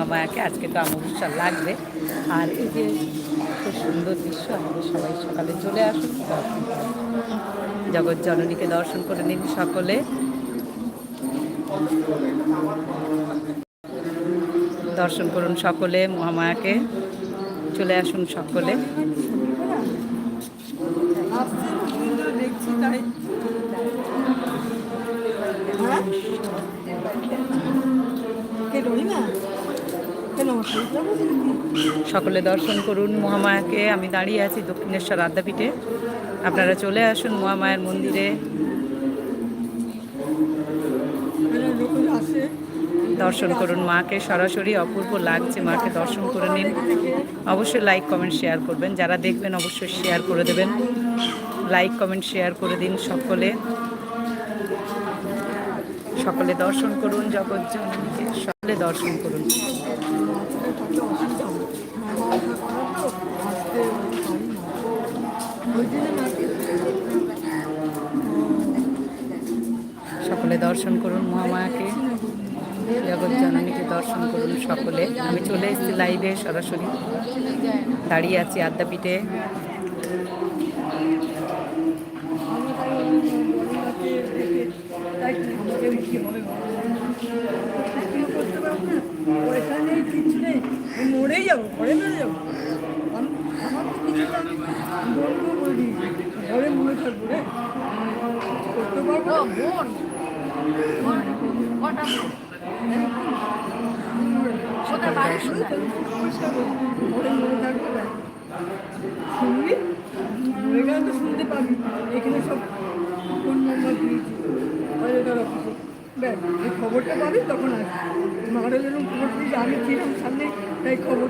মহামায়াকে আজকে তো অমাবস্যা লাগবে। আর এই যে খুব সুন্দর দৃশ্য, আমাদের সবাই সকালে চলে আসুন জগৎ জননীকে দর্শন করে নিন সকলে। দর্শন করুন সকলে, মহামায়াকে। চলে আসুন সকলে। সকলে দর্শন করুন মহামায়াকে। আমি দাঁড়িয়ে আছি দক্ষিণেশ্বর আদ্যাপীঠে। আপনারা চলে আসুন মহামায়ার মন্দিরে। মানে দর্শন করুন মাকে। সরাসরি অপূর্ব লাগছে মাকে দর্শন করে নিন। অবশ্যই লাইক, কমেন্ট, শেয়ার করবেন। যারা দেখবেন অবশ্যই শেয়ার করে দেবেন। লাইক, কমেন্ট, শেয়ার করে দিন সকলে। সকলে দর্শন করুন জগৎ সকলে দর্শন করুন। সকলে দর্শন করুন মহামায়াকে জগৎ জননীকে দর্শন করুন সকলে। আমি চলে এসেছি লাইভে সরাসরি। দাঁড়িয়ে আছি আদ্যাপীঠে। মরে যাব ঘরে মরে যাব। মরে থাকব রে। করতে পারব শুনতে পাবি এখানে সব ফোন নম্বর দিয়েছি ব্যাস এই খবরটা পাবি তখন আসবি খবর দিয়েছি আমি ছিলাম সামনে তাই খবর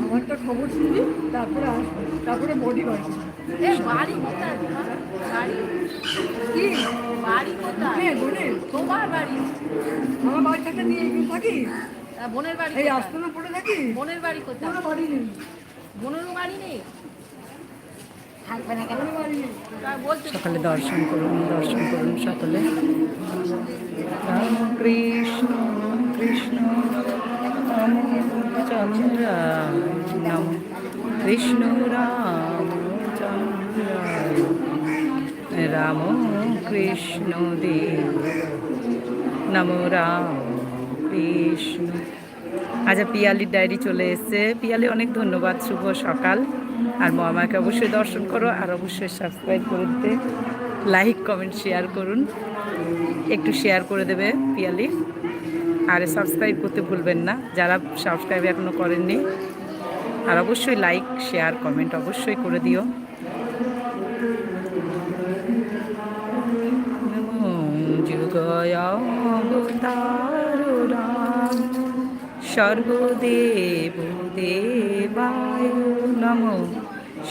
আমারটা খবর শুনবি তারপরে আসবি তারপরে বডি বাড়ি বাড়ি কি বাড়ি বোনের তোমার বাড়ি বাড়ি থেকে বোনের বাড়ি পড়ে থাকি বোনের বাড়ি কোনো বাড়ি সকালে দর্শন করুন দর্শন করুন সকলে। কৃষ্ণ কৃষ্ণ চন্দ্র কৃষ্ণ, রাম রাম কৃষ্ণ দেব। নম রাম কৃষ্ণ। আচ্ছা পিয়ালির ডায়েরি চলে এসেছে। পিয়ালি, অনেক ধন্যবাদ। শুভ সকাল। আর মামাকে অবশ্যই দর্শন করো আর অবশ্যই সাবস্ক্রাইব করে দিতে। লাইক কমেন্ট শেয়ার করুন। একটু শেয়ার করে দেবে পিয়ালি। আর সাবস্ক্রাইব করতে ভুলবেন না। যারা সাবস্ক্রাইব এখনও করেননি, আর অবশ্যই লাইক শেয়ার কমেন্ট অবশ্যই করে দিও। যুগয়াবতার রাম সর্বদেব দেবায় নম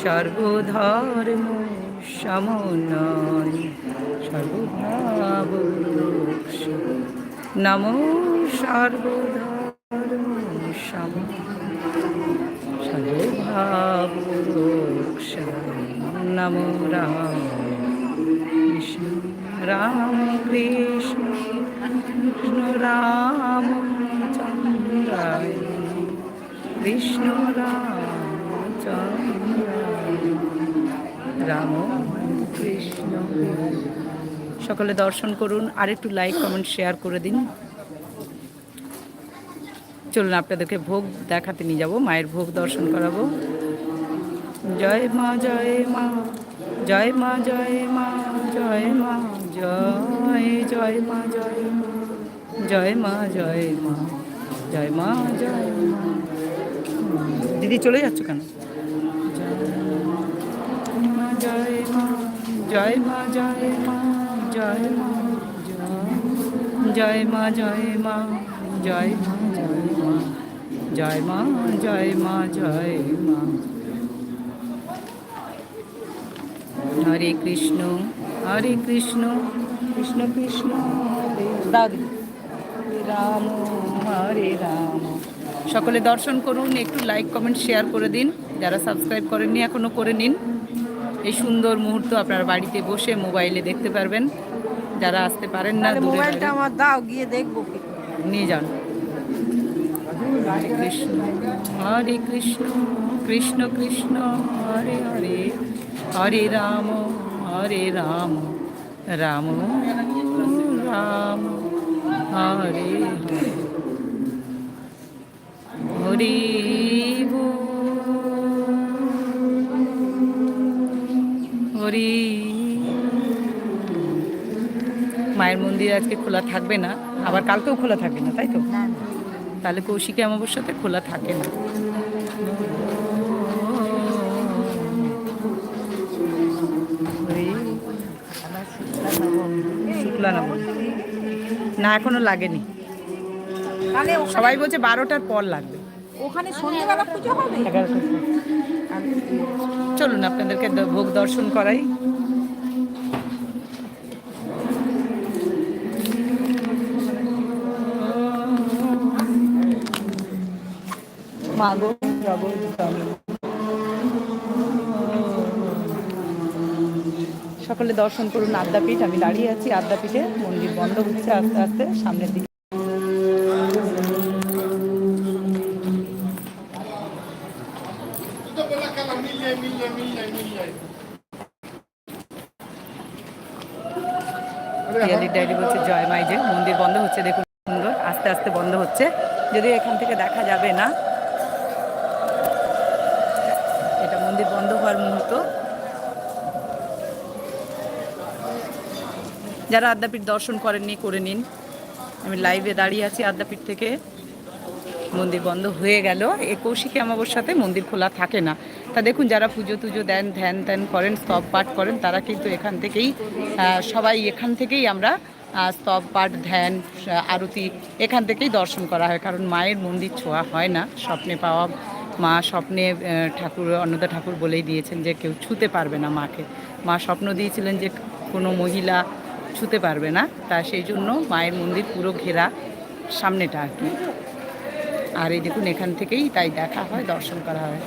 সর্বধর্ম সমনয় সর্বভাব নম সর্বধর্ম নম রাম কৃষ্ণ রাম কৃষ্ণ কৃষ্ণ রাম চন্দ্রায় কৃষ্ণ রাম চন্দ্রায় রাম কৃষ্ণ সকলে দর্শন করুন আর একটু লাইক কমেন্ট শেয়ার করে দিন চলুন আপনাদেরকে ভোগ দেখাতে নিয়ে যাব মায়ের ভোগ দর্শন করাবো জয় মা জয় মা জয় মা জয় মা জয় মা জয় জয় মা জয় মা জয় মা জয় মা জয় মা জয় মা দিদি চলে যাচ্ছ কেন জয় মা জয় মা জয় মা জয় মা জয় মা জয় মা জয় মা মা জয় মা জয় মা জয় মা। হরে কৃষ্ণ হরে কৃষ্ণ। কৃষ্ণ কৃষ্ণ হরে রাম হরে রাম। সকলে দর্শন করুন একটু লাইক কমেন্ট শেয়ার করে দিন। যারা সাবস্ক্রাইব করেননি এখনও করে নিন। এই সুন্দর মুহূর্ত আপনার বাড়িতে বসে মোবাইলে দেখতে পারবেন। যারা আসতে পারেন না মোবাইলটা আমার দাও গিয়ে দেখব। নিয়ে যান। হরে কৃষ্ণ হরে কৃষ্ণ কৃষ্ণ কৃষ্ণ, হরে হরে হরে রাম হরে রাম রাম রাম, হরে হরে। হরি মায়ের মন্দির আজকে খোলা থাকবে না, আবার কালকেও খোলা থাকবে না, তাই তো? তাহলে কৌশিকী অমাবস্যাতে খোলা থাকে না হরি। শুক্লা নবমী। না এখনও লাগেনি সবাই বলছে বারোটার পর লাগবে ওখানে সন্ধ্যেবেলা পুজো হবে চলুন আপনাদেরকে ভোগ দর্শন করাই মাগো সকলে দর্শন করুন আদ্যাপীঠ, আমি দাঁড়িয়ে আছি আদ্যাপীঠে। মন্দির বন্ধ হচ্ছে আস্তে আস্তে, সামনের দিকে। জয় মাই যে মন্দির বন্ধ হচ্ছে, দেখুন সুন্দর, আস্তে আস্তে বন্ধ হচ্ছে। যদি এখান থেকে দেখা যাবে না যারা আদ্যাপীঠ দর্শন করেননি, করে নিন। আমি লাইভে দাঁড়িয়ে আছি আদ্যাপীঠ থেকে। মন্দির বন্ধ হয়ে গেল। এ কৌশিকী অমাবস্যাতে মন্দির খোলা থাকে না। তা দেখুন, যারা পুজো টুজো দেন, ধ্যান ধ্যান করেন, স্তব পাঠ করেন, তারা কিন্তু এখান থেকেই সবাই এখান থেকেই আমরা স্তব পাঠ, ধ্যান আরতি এখান থেকেই দর্শন করা হয়। কারণ মায়ের মন্দির ছোঁয়া হয় না। স্বপ্নে পাওয়া মা স্বপ্নে ঠাকুর, অন্নদা ঠাকুর বলেই দিয়েছেন যে কেউ ছুতে পারবে না মাকে। মা স্বপ্ন দিয়েছিলেন যে কোনো মহিলা ছুতে পারবে না। তা সেই জন্য মায়ের মন্দির পুরো ঘেরা সামনেটা আর কি। আর এই দেখুন, এখান থেকেই তাই দেখা হয়, দর্শন করা হয়।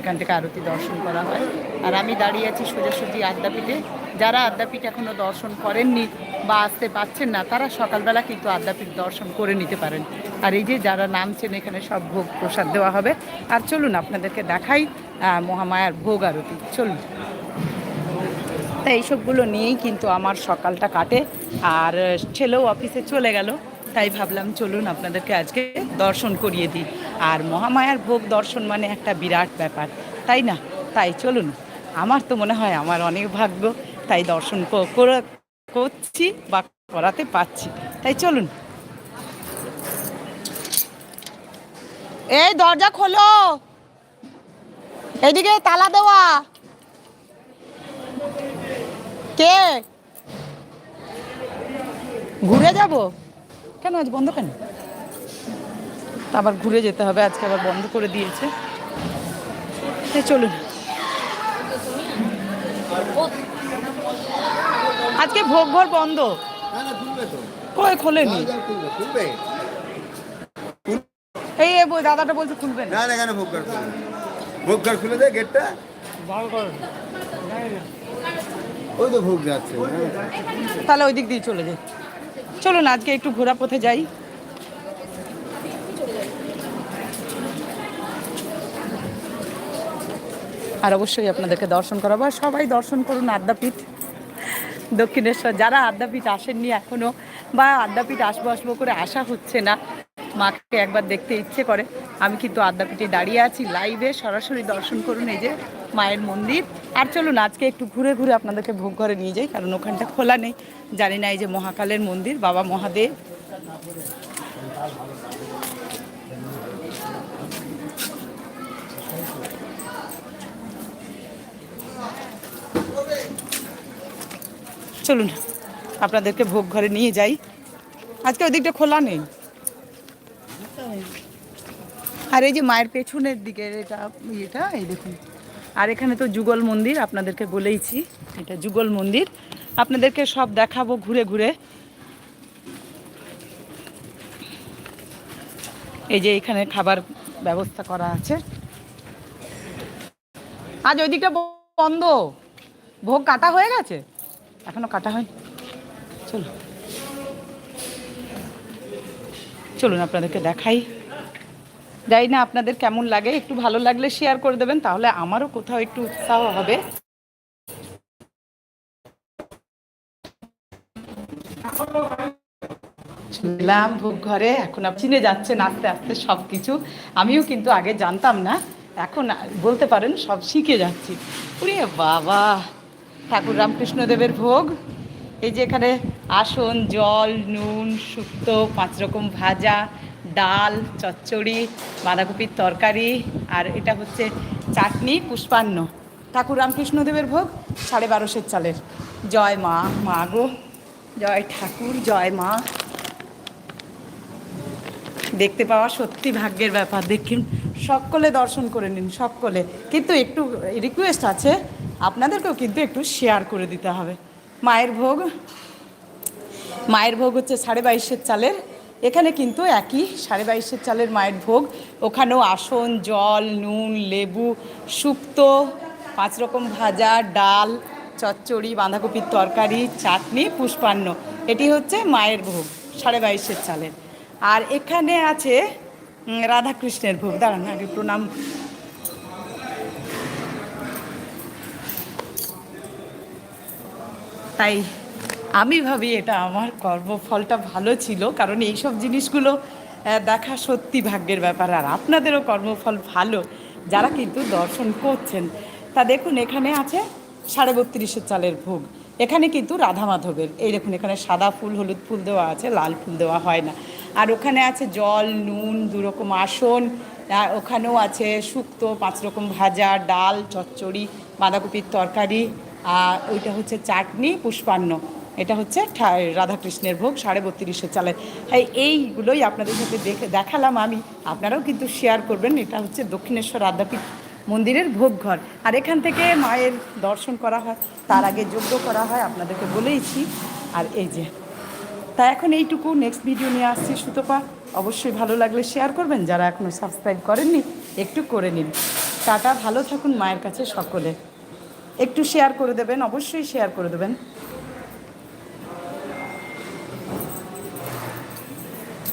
এখান থেকে আরতি দর্শন করা হয়। আর আমি দাঁড়িয়ে আছি সোজাসুজি আদ্যাপীঠে। যারা আদ্যাপীঠ এখনও দর্শন করেননি বা আসতে পাচ্ছেন না, তারা সকালবেলা কিন্তু আদ্যাপীঠ দর্শন করে নিতে পারেন। আর এই যে যারা নামছেন, এখানে সব ভোগ প্রসাদ দেওয়া হবে। আর চলুন, আপনাদেরকে দেখাই মহামায়ার ভোগ আরতি। চলুন। তাই এইসবগুলো নিয়েই কিন্তু আমার সকালটা কাটে। আর ছেলেও অফিসে চলে গেল, তাই ভাবলাম চলুন আপনাদেরকে আজকে দর্শন করিয়ে দিই। আর মহামায়ার ভোগ দর্শন মানে একটা বিরাট ব্যাপার, তাই না? তাই চলুন, আমার তো মনে হয় আমার অনেক ভাগ্য, তাই দর্শন করছি বা করাতে পাচ্ছি তাই চলুন। এই দরজা খোলো। এদিকে তালা দেওয়া। কে? ঘুরে যাব। কেন আজ বন্ধ কেন? আবার ঘুরে যেতে হবে আজকে আবার বন্ধ করে দিয়েছে। চলুন। আজকে ভোগ ঘর বন্ধ। না না? খুলবে তো কই খোলেনি এই দাদাটা বলছে খুলবে না। না কেন ভোগঘর খুলবে ভোগঘর খুলে দে। গেটটা। ওই তো ভোগ যাচ্ছে হ্যাঁ। তাহলে ওই দিক দিয়ে চলে যাই। চলুন, আজকে একটু ঘোরা পথে যাই। আর অবশ্যই আপনাদেরকে দর্শন করাবো। আর সবাই দর্শন করুন আদ্যাপীঠ, দক্ষিণেশ্বর। যারা আদ্যাপীঠ আসেননি এখনও, বা আদ্যাপীঠ আসব আসব করে আসা হচ্ছে না, মাকে একবার দেখতে ইচ্ছে করে। আমি কিন্তু আদ্যাপীঠে দাঁড়িয়ে আছি লাইভে সরাসরি দর্শন করুন এই যে। মায়ের মন্দির। আর চলুন, আজকে একটু ঘুরে ঘুরে আপনাদেরকে ভোগ ঘরে নিয়ে যাই, কারণ ওখানটা খোলা নেই। জানি না এই যে মহাকালের মন্দির, বাবা মহাদেব। চলুন, আপনাদেরকে ভোগ ঘরে নিয়ে যাই। আজকে ওই দিকটা খোলা নেই। আর এই যে মায়ের পেছনের দিকে এটা ইয়েটা, এই দেখুন। আর এখানে তো যুগল মন্দির, আপনাদেরকে বলেইছি, এটা যুগল মন্দির। আপনাদেরকে সব দেখাবো ঘুরে ঘুরে। এই যে এখানে খাবার ব্যবস্থা করা আছে। আজ ওই দিকটা বন্ধ। ভোগ কাটা হয়ে গেছে? এখনও কাটা হয়নি চলো চলুন আপনাদেরকে দেখাই। জানি না আপনাদের কেমন লাগে, একটু ভালো লাগলে শেয়ার করে দেবেন, তাহলে আমারও কোথাও একটু উৎসাহ হবে। শুনলাম ভোগ ঘরে এখন চিনে যাচ্ছেন আস্তে আস্তে সব কিছু আমিও কিন্তু আগে জানতাম না, এখন বলতে পারেন সব শিখে যাচ্ছি। উরে বাবা, ঠাকুর রামকৃষ্ণদেবের ভোগ। এই যে এখানে আসন, জল, নুন শুক্তো পাঁচ রকম ভাজা ডাল, চচ্চড়ি, বাঁধাকপির তরকারি, আর এটা হচ্ছে চাটনি, পুষ্পান্ন। ঠাকুর রামকৃষ্ণদেবের ভোগ, সাড়ে বারোশের চালের। জয় মা মা গো। জয় ঠাকুর, জয় মা। দেখতে পাওয়া সত্যি ভাগ্যের ব্যাপার। দেখুন, সকলে দর্শন করে নিন, সকলে। কিন্তু একটু রিকোয়েস্ট আছে, আপনাদেরকেও কিন্তু একটু শেয়ার করে দিতে হবে। মায়ের ভোগ মায়ের ভোগ হচ্ছে সাড়ে বাইশের চালের। এখানে কিন্তু একই সাড়ে বাইশের চালের মায়ের ভোগ। ওখানেও আসন, জল, নুন, লেবু শুক্তো পাঁচ রকম ভাজা, ডাল, চচ্চড়ি, বাঁধাকপির তরকারি, চাটনি, পুষ্পান্ন। এটি হচ্ছে মায়ের ভোগ সাড়ে বাইশের চালের। আর এখানে আছে রাধাকৃষ্ণের ভোগ। দাঁড়ান, আগে প্রণাম। তাই আমি ভাবি এটা আমার কর্মফলটা ভালো ছিল, কারণ এইসব জিনিসগুলো দেখা সত্যি ভাগ্যের ব্যাপার। আর আপনাদেরও কর্মফল ভালো, যারা কিন্তু দর্শন করছেন। তা দেখুন, এখানে আছে সাড়ে বত্রিশের চালের ভোগ। এখানে কিন্তু রাধা মাধবের, এই দেখুন, এখানে সাদা ফুল, হলুদ ফুল দেওয়া আছে, লাল ফুল দেওয়া হয় না। আর ওখানে আছে জল, নুন, দুরকম আসন ওখানেও আছে শুক্তো, পাঁচ রকম ভাজা, ডাল, চচ্চড়ি, বাঁধাকপির তরকারি, আর ওইটা হচ্ছে চাটনি, পুষ্পান্ন। এটা হচ্ছে রাধাকৃষ্ণের ভোগ, সাড়ে বত্রিশের চালের। হ্যাঁ এইগুলোই আপনাদের সাথে দেখে দেখালাম আমি। আপনারাও কিন্তু শেয়ার করবেন, এটা হচ্ছে দক্ষিণেশ্বর আদ্যাপীঠ মন্দিরের ভোগ ঘর। আর এখান থেকে মায়ের দর্শন করা হয়, তার আগে যজ্ঞ করা হয়, আপনাদেরকে বলেইছি। আর এই যে, তা এখন এইটুকু নেক্সট ভিডিও নিয়ে আসছি সুতপা। অবশ্যই ভালো লাগলে শেয়ার করবেন, যারা এখনও সাবস্ক্রাইব করেননি, একটু করে নিন। টাটা, ভালো থাকুন মায়ের কাছে সকলে। একটু শেয়ার করে দেবেন, অবশ্যই শেয়ার করে দেবেন।